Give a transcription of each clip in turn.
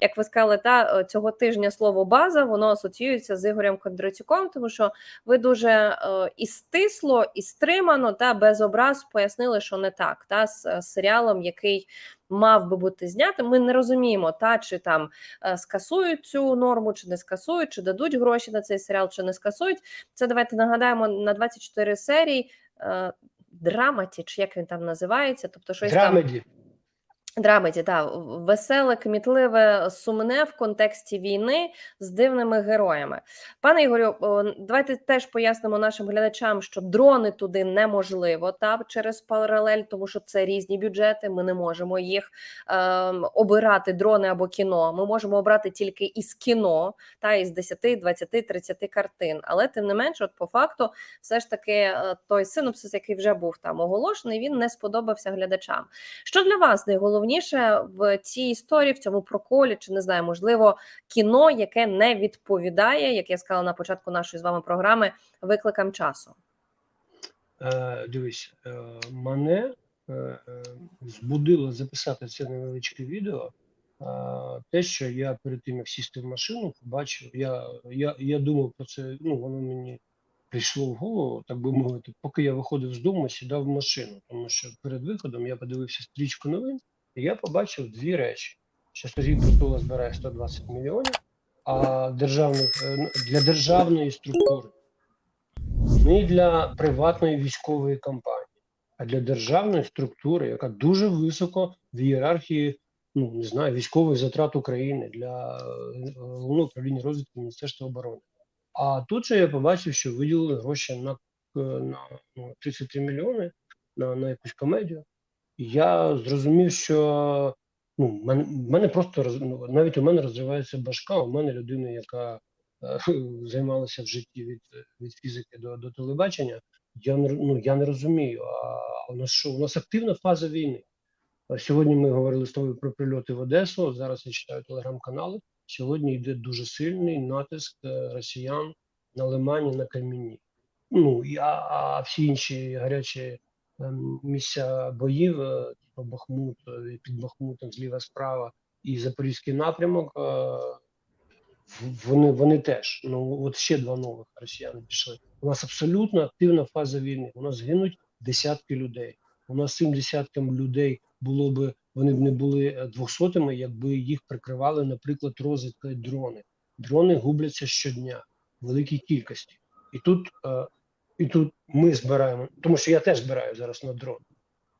як ви сказали, та е, цього тижня слово база воно асоціюється з Ігорем Кондратюком, тому що ви дуже е, і стисло, і стримано та без образ пояснили, що не так, та з, з серіалом, який мав би бути знятим. Ми не розуміємо, та чи там е, скасують цю норму, чи не скасують, чи дадуть гроші на цей серіал, чи не скасують. Це давайте нагадаємо на 24 серії. Е, Драматі, чи як він там називається, тобто щось там Драмеді. Так, веселе, кмітливе, сумне в контексті війни з дивними героями. Пане Ігорю, давайте теж пояснимо нашим глядачам, що дрони туди неможливо та через паралель, тому що це різні бюджети. Ми не можемо їх е, обирати дрони або кіно. Ми можемо обрати тільки із кіно, та із 10, 20, 30 картин. Але тим не менше, от по факту, все ж таки, е, той синопсис, який вже був там оголошений, він не сподобався глядачам. Що для вас найголовніше в цій історії, в цьому проколі, чи не знаю, можливо, кіно, яке не відповідає, як я сказала на початку нашої з вами програми, викликам часу? Е, дивись, е, мене е, е, збудило записати це невеличке відео. е, Те, що я перед тим, як сісти в машину, побачив, я, я, я думав про це, ну, воно мені прийшло в голову, так би мовити, поки я виходив з дому, сідав в машину, тому що перед виходом я подивився стрічку новин, і я побачив дві речі: що Сергій Притула збирає 120 мільйонів, а державних е, для державної структури, не для приватної військової кампанії, а для державної структури, яка дуже високо в ієрархії, ну не знаю, військових затрат України для е, головного управління розвитку Міністерства оборони. А тут же я побачив, що виділили гроші на, е, на ну, 33 мільйони на, на якусь комедію. Я зрозумів, що ну, в мене, просто роз- ну, навіть у мене розривається башка. У мене людина, яка е, займалася в житті від, від фізики до, до телебачення. Я ну, я не розумію. А у нас що? У нас активна фаза війни. Сьогодні ми говорили з тобою про прильоти в Одесу. Зараз я читаю телеграм-канали. Сьогодні йде дуже сильний натиск е, росіян на Лимані, на Кремінні. Ну а, всі інші гарячі місця боїв, е, типу Бахмут, е, під Бахмутом, зліва справа і Запорізький напрямок. е, Вони, вони теж. Ну от ще два нових росіяни пішли. У нас абсолютно активна фаза війни. У нас гинуть десятки людей. У нас цим десяткам людей було би вони б не були двохсотими, якби їх прикривали, наприклад, розвідкою дрони. Дрони губляться щодня в великій кількості. І тут, і тут ми збираємо, тому що я теж збираю зараз на дрон.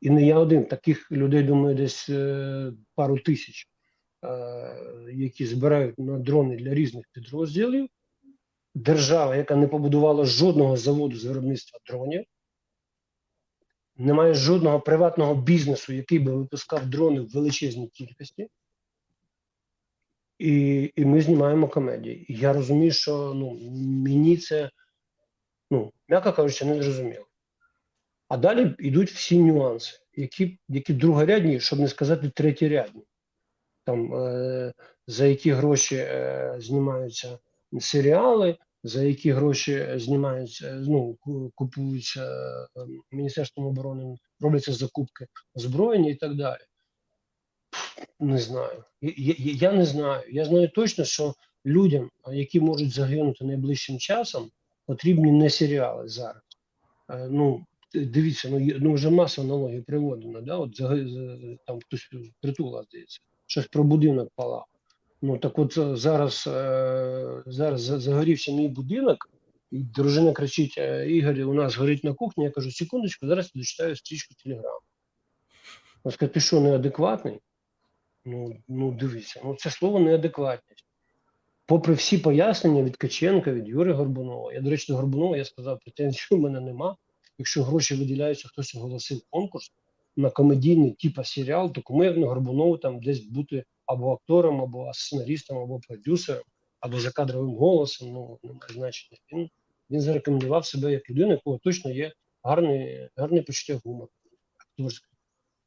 І не я один. Таких людей, думаю, десь е, пару тисяч, е, які збирають на дрони для різних підрозділів. Держава, яка не побудувала жодного заводу з виробництва дронів, немає жодного приватного бізнесу, який би випускав дрони в величезній кількості. І, і ми знімаємо комедії. Я розумію, що ну, мені це, ну, м'яко кажучи, не зрозуміло. А далі йдуть всі нюанси, які, які другорядні, щоб не сказати третєрядні. Там, е, за які гроші е, знімаються серіали, за які гроші знімаються, ну, купуються е, Міністерством оборони, робляться закупки озброєння і так далі. Не знаю. Я, я, я не знаю. Я знаю точно, що людям, які можуть загинути найближчим часом, потрібні не серіали зараз. Е, ну, дивіться, ну, ну вже маса аналогій приводено. Да? От там хтось притула, здається, щось про будинок палав. Ну так от е, зараз, е, зараз загорівся мій будинок, і дружина кричить: Ігор, у нас горить на кухні. Я кажу, секундочку, зараз я дочитаю стрічку телеграму. Вона ти що, неадекватний? Ну, ну дивіться, ну це слово неадекватність. Попри всі пояснення від Ткаченка, від Юрія Горбунова, я, до речі, до Горбунова я сказав, претензій у мене нема. Якщо гроші виділяються, хтось оголосив конкурс на комедійний типа серіал, то кому як на Горбунову там десь бути або актором, або сценаристом, або продюсером, або за кадровим голосом, ну немає значення. Він, він зарекомендував себе як людина, якого точно є гарне, гарне почуття гумору, акторське.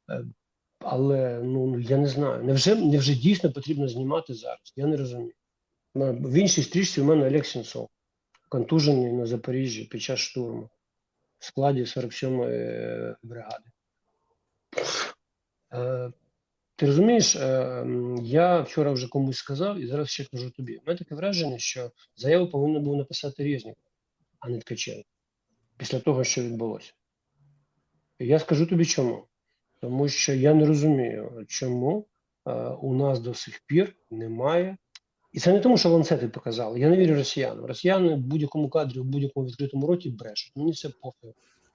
Е, Але ну я не знаю, невже, невже дійсно потрібно знімати зараз? Я не розумію. В іншій стрічці у мене Олег Сенцов, контужений на Запоріжжі під час штурму в складі 47-ї бригади. Е, Ти розумієш, е, я вчора вже комусь сказав і зараз ще кажу тобі. У мене таке враження, що заяву повинен був написати Резніков, а не Ткаченко, після того, що відбулося. Я скажу тобі чому. Тому що я не розумію, чому е, у нас до сих пір немає. І це не тому, що ланцети показали. Я не вірю росіянам. Росіяни в будь-якому кадрі, в будь-якому відкритому роті брешуть. Мені це пофіг.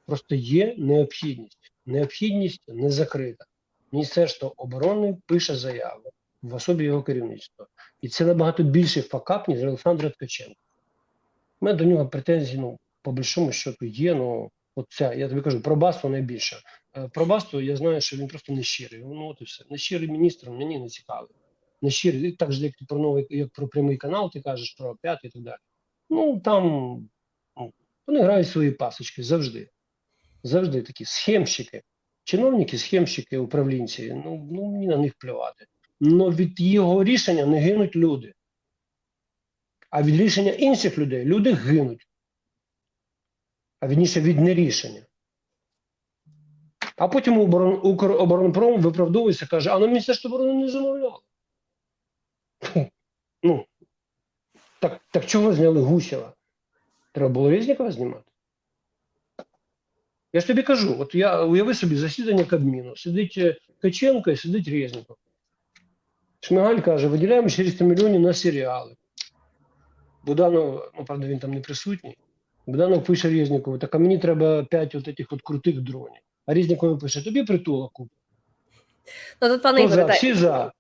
Просто є необхідність. Необхідність не закрита. Міністерство оборони пише заяву в особі його керівництва. І це набагато більший факап, ніж Олександра Ткаченка. У мене до нього претензії, ну, по більшому счету, є. Ну, от я тобі кажу, про Басту найбільше. Е, Про Басту я знаю, що він просто не щирий. Ну, от і все. Не щирий міністр мені не цікавий. Не щирий. Так же, як ти про новий, як про прямий канал, ти кажеш про п'ятий і так далі. Ну, там ну, вони грають свої пасочки завжди. Завжди такі схемщики. Чиновники, схемщики, управлінці, ну, ну мені на них плювати. Но від його рішення не гинуть люди. А від рішення інших людей люди гинуть. А відніше від нерішення. А потім оборон, Укроборонпром виправдовується, каже, а на Міністерство оборони не замовляло. Ну, так, так чого зняли Гусєва? Треба було Резнікова знімати. Я ж тобі кажу, от я уяви собі засідання Кабміну, сидить е, Ткаченко і сидить Резніков. Шмигаль каже, виділяємо 400 мільйонів на серіали. Буданов, ну правда, він там не присутній. Буданов пише Резнікову, так а мені треба 5 от этих от крутих дронів. А Резніков пише, тобі притула купить. Ну тут пане? Ігоре, Всі за.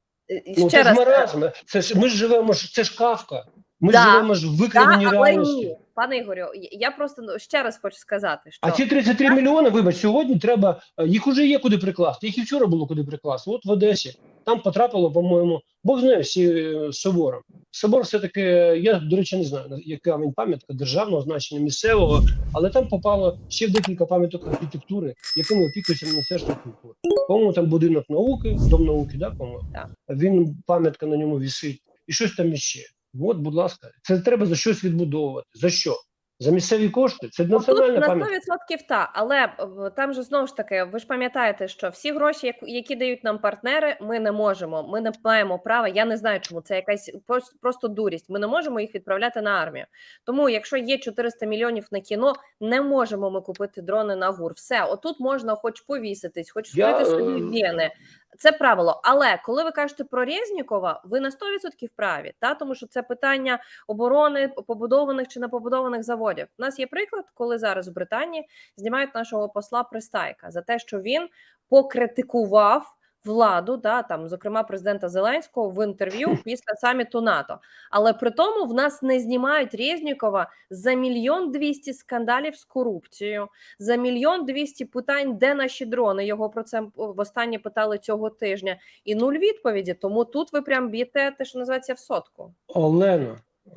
Ну, ще це раз ж маразм. Це ж, ми ж живемо, це ж кавка. Ми Да, живемо ж в викривленій Да, реальності. ні, пане Ігорю, я просто ну, ще раз хочу сказати, що А ці 33 мільйони, вибач, сьогодні треба, е, їх уже є куди прикласти, їх і вчора було куди прикласти. От в Одесі, там потрапило, по-моєму, Бог знає всі е, собором. Собор все-таки, я, до речі, не знаю, яка він пам'ятка державного значення, місцевого, але там попало ще в декілька пам'яток архітектури, якими опікується Міністерство культури. По-моєму, там будинок науки, дом науки, да, по-моєму. Він, пам'ятка на ньому висить, і щось там іще. От, будь ласка, це треба за щось відбудовувати. За що? За місцеві кошти? Це Ну, тут на пам'ятка. 100% та, але е, там же знову ж таки, ви ж пам'ятаєте, що всі гроші, як- які дають нам партнери, ми не можемо. Ми не маємо права. Я не знаю, чому це якась прос- просто дурість. Ми не можемо їх відправляти на армію. Тому, якщо є 400 мільйонів на кіно, не можемо ми купити дрони на гур. Все, отут можна хоч повіситись, хоч вкрити собі е, вени. Це правило. Але коли ви кажете про Резнікова, ви на 100% праві, та тому що це питання оборони побудованих чи не побудованих заводів. У нас є приклад, коли зараз в Британії знімають нашого посла Пристайка за те, що він покритикував владу, да там, зокрема президента Зеленського в інтерв'ю після саміту НАТО. Але при тому в нас не знімають Резнікова за мільйон двісті скандалів з корупцією, за мільйон двісті питань, де наші дрони. Його про це востаннє питали цього тижня, і нуль відповіді. Тому тут ви прям б'єте те, що називається в сотку. Олена, е,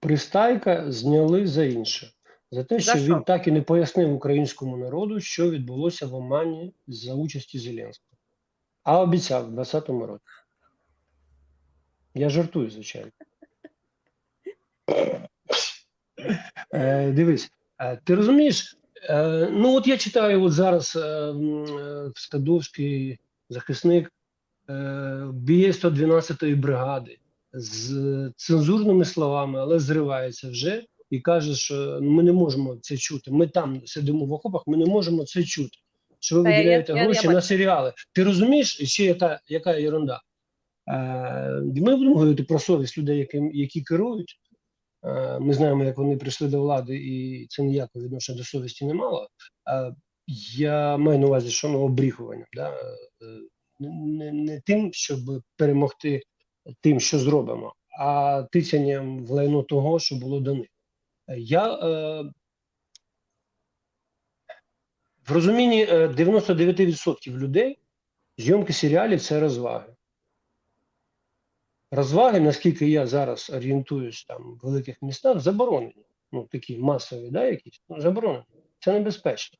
Пристайка зняли за інше. За те, За що що? він так і не пояснив українському народу, що відбулося в Омані за участі Зеленського. А обіцяв в 2020 році. Я жартую, звичайно. Е, дивись, е, ти розумієш? Е, ну, от я читаю от зараз е, м, Скадовський захисник б'є 112-ї бригади з цензурними словами, але зривається вже і каже, що ми не можемо це чути. Ми там сидимо в окопах, ми не можемо це чути. Що ви Та я- виділяєте я- я гроші бачу. на серіали? Ти розумієш, ще яка, яка ерунда? Е, ми будемо говорити про совість людей, які, які керують. Е, ми знаємо, як вони прийшли до влади, і це ніякого відношення до совісті не мало. Е, я маю на увазі, що ну, обріхуванням. Да? Е, не, не тим, щоб перемогти тим, що зробимо, а тицянням в лайно того, що було до них. Я е, в розумінні е, 99% людей зйомки серіалів це розваги. Розваги, наскільки я зараз орієнтуюсь там в великих містах, заборонені. Ну, такі масові, да, якісь ну, заборонені. Це небезпечно.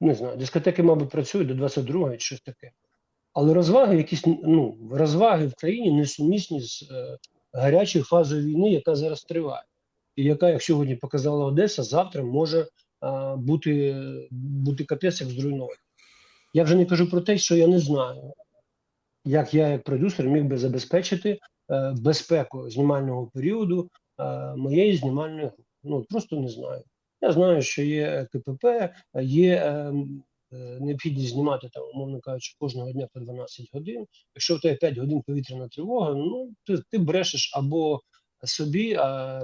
Не знаю, дискотеки, мабуть, працюють до 22-го чи щось таке. Але розваги, якісь ну, розваги в країні несумісні з е, гарячою фазою війни, яка зараз триває. І яка, як сьогодні показала Одеса, завтра може бути, бути капець як зруйнований. Я вже не кажу про те, що я не знаю, як я, як продюсер, міг би забезпечити е, безпеку знімального періоду е, моєї знімальної групи. Ну просто не знаю. Я знаю, що є КПП, є е, е, необхідність знімати там, умовно кажучи, кожного дня по 12 годин. Якщо в тебе 5 годин повітряна тривога, ну ти, ти брешеш або собі, а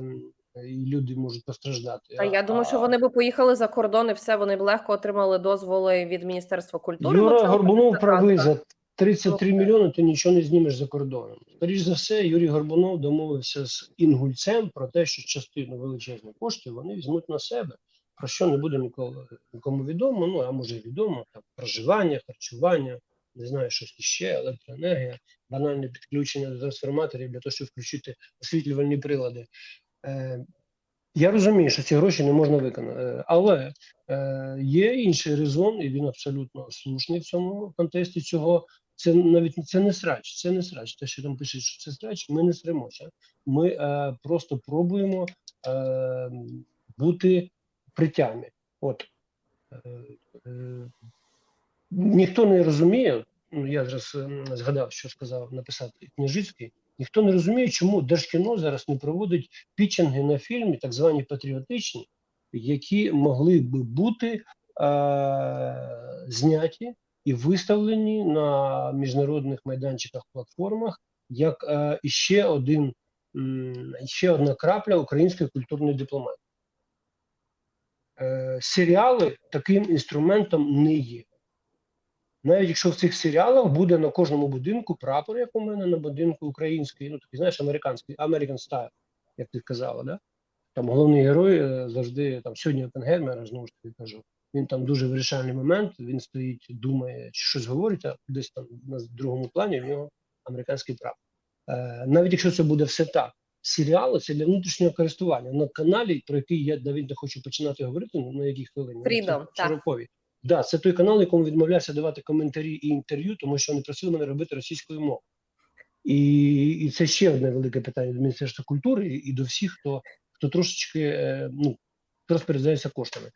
і люди можуть постраждати. А я думаю, що вони би поїхали за кордон і все, вони б легко отримали дозволи від Міністерства культури. Юра Горбунов правий за 33 мільйони. Ти нічого не знімеш за кордоном. Скоріш за все, Юрій Горбунов домовився з інгульцем про те, що частину величезних коштів вони візьмуть на себе. Про що не буде ніколи нікому відомо. Ну а може відомо там проживання, харчування, не знаю, щось іще, електроенергія, банальне підключення до трансформаторів для того, щоб включити освітлювальні прилади. Е, я розумію, що ці гроші не можна виконати, але е, є інший резон, і він абсолютно слушний в цьому контексті цього. Це навіть це не срач, це не срач. Те, що там пишуть, що це срач, ми не сремося. Ми е, просто пробуємо е, бути при. От е, е, ніхто не розуміє. Ну я зараз е, згадав, що сказав написати Княжицький. Ніхто не розуміє, чому Держкіно зараз не проводить пітчинги на фільмі, так звані патріотичні, які могли би бути е, зняті і виставлені на міжнародних майданчиках, платформах, як е, іще один м, ще одна крапля української культурної дипломатії. Е, серіали таким інструментом не є. Навіть якщо в цих серіалах буде на кожному будинку прапор, як у мене на будинку український, ну такий, знаєш, американський, American Style, як ти казала, да? Там головний герой е, завжди там сьогодні Опенгеймера, знову ж таки кажу. Він там дуже вирішальний момент. Він стоїть, думає, чи щось говорить, а десь там на другому плані в нього американський прапор. Е, навіть якщо це буде все так, серіали це для внутрішнього користування на каналі, про який я навіть не хочу починати говорити, ну, на якій хвилині Freedom, так. Широкові. Да, це той канал, якому відмовлявся давати коментарі і інтерв'ю, тому що вони просили мене робити російською мовою. І, і це ще одне велике питання до Міністерства культури і, до всіх, хто, хто трошечки е, ну, розпоряджається коштами.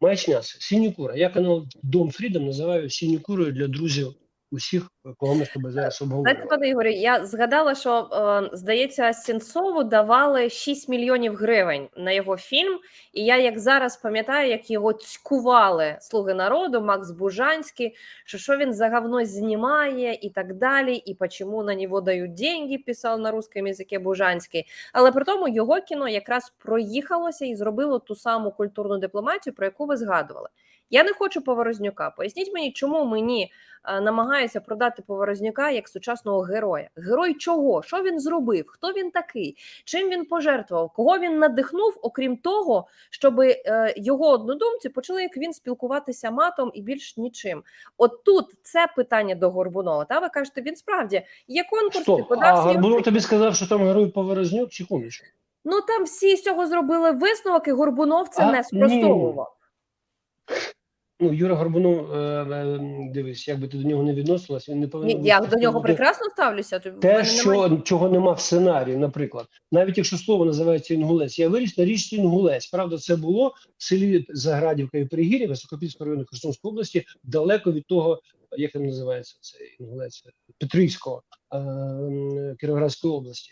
Маячня, сінікура. Я канал Дом Фрідом називаю сінікурою для друзів усіх, кого ми з тобою зараз обговорюємо. пане Ігорі, я згадала, що е, здається, Сінцову давали 6 мільйонів гривень на його фільм. І я як зараз пам'ятаю, як його цькували слуги народу, Макс Бужанський, що що він за говно знімає і так далі, і почему на нього дають деньги, писав на русском язикі Бужанський. Але при тому його кіно якраз проїхалося і зробило ту саму культурну дипломатію, про яку ви згадували. Я не хочу Поворознюка. Поясніть мені, чому мені е, намагаються продати Поворознюка як сучасного героя. Герой чого? Що він зробив? Хто він такий? Чим він пожертвував? Кого він надихнув, окрім того, щоб е, його однодумці почали як він спілкуватися матом і більш нічим? От тут це питання до Горбунова. Та ви кажете, він справді є конкурс, ти Стоп, подав а Горбунов тобі сказав, що там герой Поворознюк, секундочку. Ну там всі з цього зробили висновок, і Горбунов це А, не ні. Ну, Юра Горбунов, е, е, дивись, як би ти до нього не відносилась, він не повинен я до нього прекрасно ставлюся. то Те, що немає- чого нема в сценарії, наприклад, навіть якщо слово називається інгулець, я виріс на річці Інгулець. Правда, це було в селі Заградівка і Перегір'я, Високопільського району Херсонської області, далеко від того, як там називається цей інгулець Петрівського е, Кіровоградської області.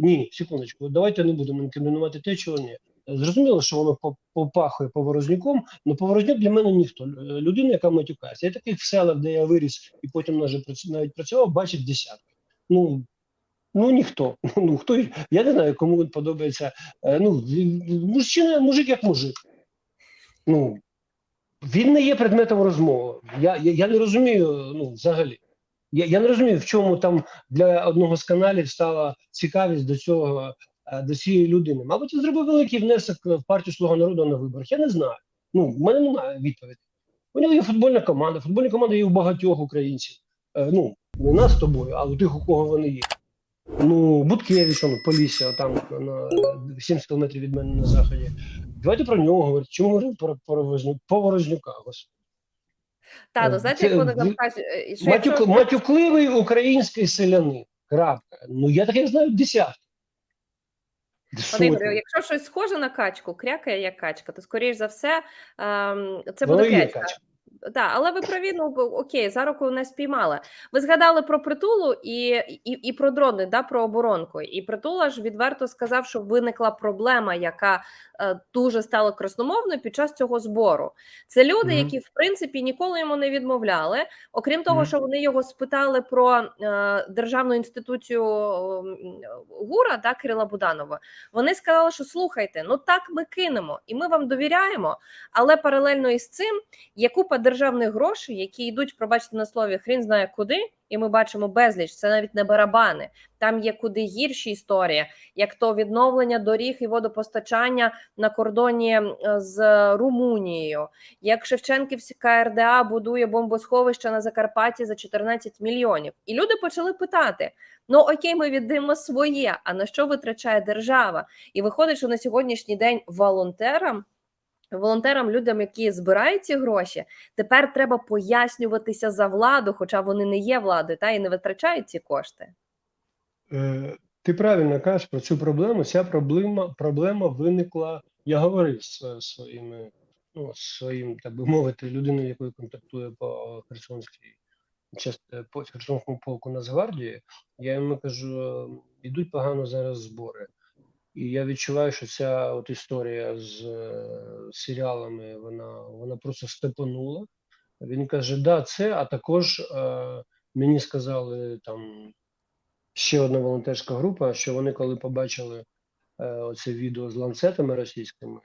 Ні, секундочку, давайте не будемо інкримінувати те, чого ні. Зрозуміло, що воно попахує поворознюком, але поворознюк для мене ніхто. Людина, яка матюкається. Я таких в селах, де я виріс і потім навіть прац- навіть працював, бачив десятки. Ну, ну ніхто. Ну хто я не знаю, кому він подобається. Е, Ну мужчина, мужик як мужик. Ну він не є предметом розмови. Я, я, я не розумію, ну взагалі. Я, я не розумію, в чому там для одного з каналів стала цікавість до цього е, до цієї людини. Мабуть, він зробив великий внесок в партію Слуга народу на виборах. Я не знаю. Ну, в мене немає відповіді. У нього є футбольна команда. Футбольна команда є у багатьох українців. Е, ну, не нас з тобою, а у тих, у кого вони є. Ну, Буткевич, он, Полісся, там на 70 кілометрів від мене на заході. Давайте про нього говорити. Чому говоримо про, Поворознюка? Та, ну Е, знаєте, як вони там кажуть, е, що Матюк, якщо- матюкливий український селянин. Крапка. Ну, я таких знаю десятки. Пане говорили, якщо щось схоже на качку, крякає як качка, то скоріш за все ем, це буде і Так, але ви праві, ну окей, за руку не спіймали. Ви згадали про притулу і, і, і про дрони, да, про оборонку. І притула ж відверто сказав, що виникла проблема, яка е, дуже стала красномовною під час цього збору. Це люди, Мгм. які в принципі ніколи йому не відмовляли. Окрім того, Мгм. що вони його спитали про е, державну інституцію ГУРа, да, Кирила Буданова. Вони сказали, що слухайте, ну так ми кинемо, і ми вам довіряємо. Але паралельно із цим є купа державних грошей, які йдуть, пробачте на слові, хрін знає куди, і ми бачимо безліч. Це навіть не барабани. Там є куди гірші історії, як то відновлення доріг і водопостачання на кордоні з Румунією, як Шевченківська РДА будує бомбосховище на Закарпатті за 14 мільйонів. І люди почали питати: ну окей, ми віддаємо своє, а на що витрачає держава? І виходить, що на сьогоднішній день волонтерам. Волонтерам, людям, які збирають ці гроші, тепер треба пояснюватися за владу, хоча вони не є владою, та і не витрачають ці кошти. Е, Ти правильно кажеш про цю проблему. Ця проблема, проблема виникла. Я говорив з своїми, ну, своїм, так би мовити, людиною, якою контактує по Херсонській по Херсонському полку Нацгвардії. Я йому кажу, ідуть погано зараз збори. І я відчуваю, що ця от історія з е, серіалами, вона, вона просто степанула. Він каже: да, це, а також е, мені сказали там ще одна волонтерська група, що вони коли побачили е, оце відео з ланцетами російськими,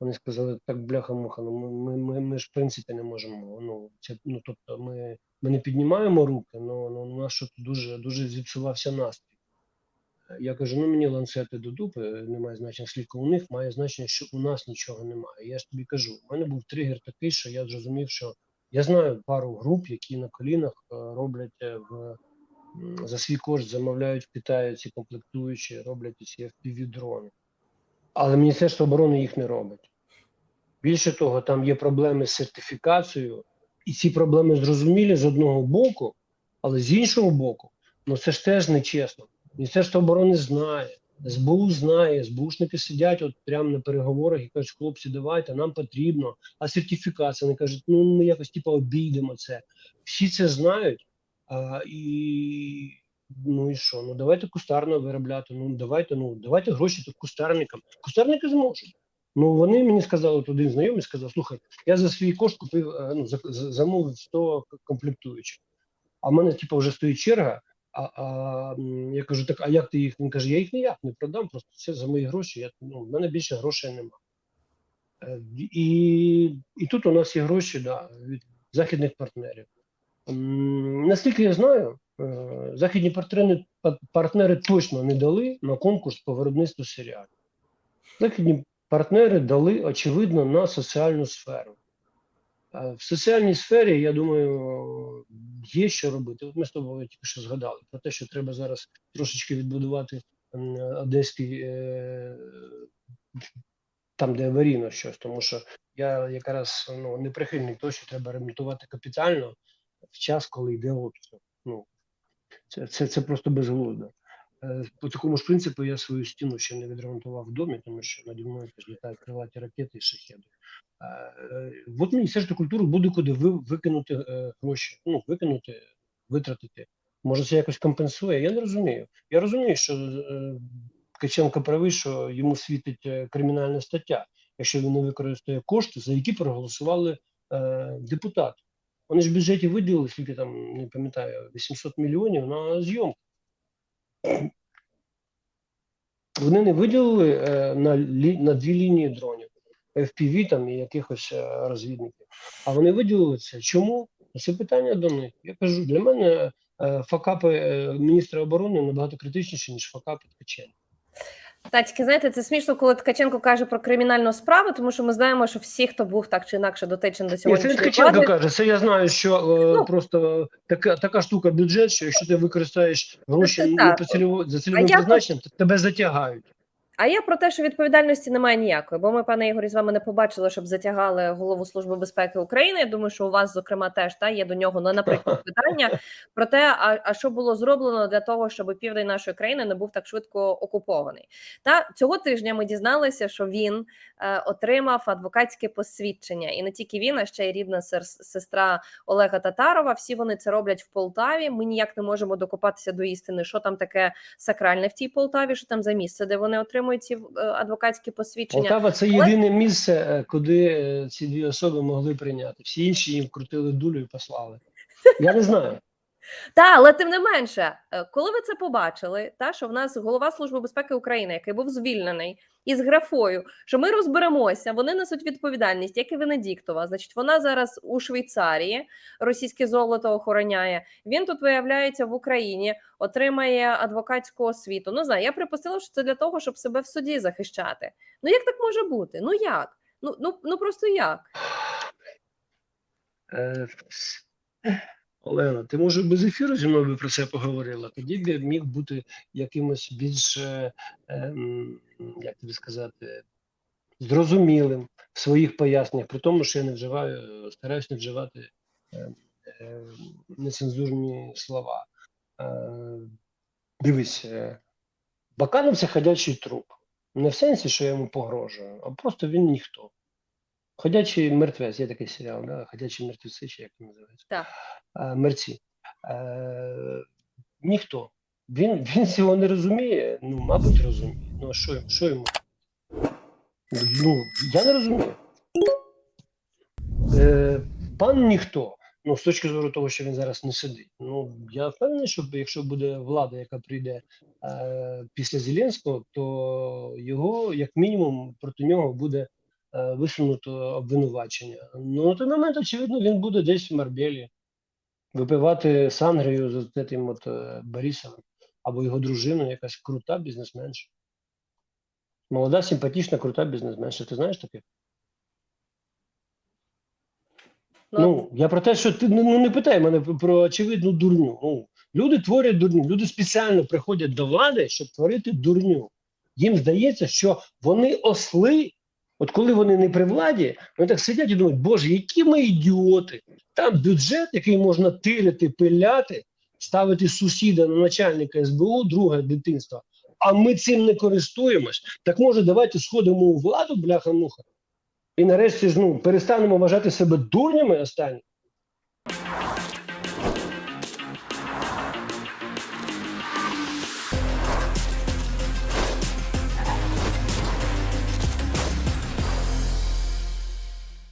вони сказали, так бляха-муха, ну ми, ми, ми, ж в принципі не можемо. Ну, це, ну тобто ми, ми не піднімаємо руки, ну, ну у нас що тут дуже, дуже зіпсувався настрій. Я кажу, ну мені ланцети до дупи, немає значення скільки у них, має значення, що у нас нічого немає. Я ж тобі кажу, у мене був тригер такий, що я зрозумів, що я знаю пару груп, які на колінах е, роблять е, в за свій кошт замовляють в Китаї ці комплектуючі, роблять ці fpv дрони. Але Міністерство оборони їх не робить. Більше того, там є проблеми з сертифікацією, і ці проблеми зрозумілі з одного боку, але з іншого боку, ну це ж теж нечесно. Міністерство оборони знає, СБУ знає, СБУшники сидять от прямо на переговорах і кажуть, хлопці, давайте, нам потрібно, а сертифікація, вони кажуть, ну ми якось типу обійдемо це. Всі це знають, а, і ну і що? Ну давайте кустарно виробляти. Ну давайте, ну давайте гроші тут кустарникам. Кустарники зможуть. Ну вони мені сказали, от один знайомий сказав: слухай, я за свій кошт купив, е, ну за- за- замовив 100 комплектуючих. А в мене, типу, вже стоїть черга. А, а я кажу, так, а як ти їх? Він каже, я їх ніяк не продам, просто це за мої гроші. Я, ну, в мене більше грошей немає. Е, І, і тут у нас є гроші да, від західних партнерів. Наскільки я знаю, е, західні партнери, партнери точно не дали на конкурс по виробництву серіалів. Західні партнери дали, очевидно, на соціальну сферу. В соціальній сфері, я думаю, є що робити. От ми з тобою тільки що згадали про те, що треба зараз трошечки відбудувати одеський е, там, де аварійно щось, тому що я якраз ну, не прихильник того, що треба ремонтувати капітально в час, коли йде обстріл. Ну, це, це, це просто безглуздо. Е, По такому ж принципу я свою стіну ще не відремонтував в домі, тому що наді мною літають крилаті ракети і шахеди. Е, От Міністерство культури буде куди викинути е, гроші, ну, викинути, витратити. Може, це якось компенсує? Я не розумію. Я розумію, що Ткаченко правий, що йому світить е, кримінальна стаття, якщо він не використає кошти, за які проголосували е, депутати. Вони ж в бюджеті виділили, скільки там, не пам'ятаю, 800 мільйонів на зйомку. Вони не виділили е, на, лі, на дві лінії дронів, FPV там і якихось е, розвідників. А вони виділили це. Чому? Це питання до них. Я кажу, для мене е, факапи міністра оборони набагато критичніші, ніж факапи Ткаченка. Та тільки знаєте, це смішно, коли Ткаченко каже про кримінальну справу, тому що ми знаємо, що всі, хто був так чи інакше дотичен до цього це не Ткаченко каже, це я знаю, що е, Ну. просто така, така штука бюджет, що якщо ти використаєш гроші Це не по цільово, за цільовим призначенням, то тебе затягають. А я про те, що відповідальності немає ніякої, бо ми, пане Ігорі, з вами не побачили, щоб затягали голову Служби безпеки України. Я думаю, що у вас, зокрема, теж та є до нього ну, наприклад питання про те, а, а що було зроблено для того, щоб південь нашої країни не був так швидко окупований. Та цього тижня ми дізналися, що він е, отримав адвокатське посвідчення, і не тільки він, а ще й рідна сестра Олега Татарова. Всі вони це роблять в Полтаві. Ми ніяк не можемо докопатися до істини, що там таке сакральне в тій Полтаві, що там за місце, де вони отримують ці е, адвокатські посвідчення. Полтава це Але- єдине місце, е, куди е, ці дві особи могли прийняти. Всі інші їм крутили дулю і послали. Я не знаю. Та, але тим не менше, е, коли ви це побачили, та що в нас голова Служби безпеки України, який був звільнений, із графою, що ми розберемося, вони несуть відповідальність, як і Венедіктова. Значить, вона зараз у Швейцарії російське золото охороняє. Він тут виявляється в Україні, отримає адвокатську освіту. Ну знаю, я припустила, що це для того, щоб себе в суді захищати. Ну як так може бути? Ну як? Ну ну ну просто як? Олена, ти може без ефіру зі мною би про це поговорила? Тоді б я міг бути якимось більш, е, ем, як тобі сказати, зрозумілим в своїх поясненнях, при тому, що я не вживаю, стараюсь не вживати е, е, нецензурні слова. Е, дивись, е, Баканов це ходячий труп. Не в сенсі, що я йому погрожую, а просто він ніхто. Ходячий мертвець, є такий серіал, да? ходячі мертвеці, чи як він називається? Так. Мерці. Е, ніхто. Він, він цього не розуміє, ну, мабуть, розуміє. Ну, а що, йому- що йому? Ну, я не розумію. Е, пан ніхто. Ну, з точки зору того, що він зараз не сидить. Ну, я впевнений, що якщо буде влада, яка прийде е, після Зеленського, то його, як мінімум, проти нього буде висунуто обвинувачення. Ну, на той момент, очевидно, він буде десь в Марбелі випивати сангрію з тим от е, Борисовим або його дружиною, якась крута бізнесменша. Молода, симпатична, крута бізнесменша. Ти знаєш таке? Ну, Ну, я про те, що ти ну, ну, не питай мене про- про очевидну дурню. Ну, люди творять дурню. Люди спеціально приходять до влади, щоб творити дурню. Їм здається, що вони осли. От коли вони не при владі, вони так сидять і думають, боже, які ми ідіоти. Там бюджет, який можна тирити, пиляти, ставити сусіда на начальника СБУ, друге дитинства. А ми цим не користуємось. Так може, давайте сходимо у владу, бляха-муха, і нарешті ну, перестанемо вважати себе дурнями останні.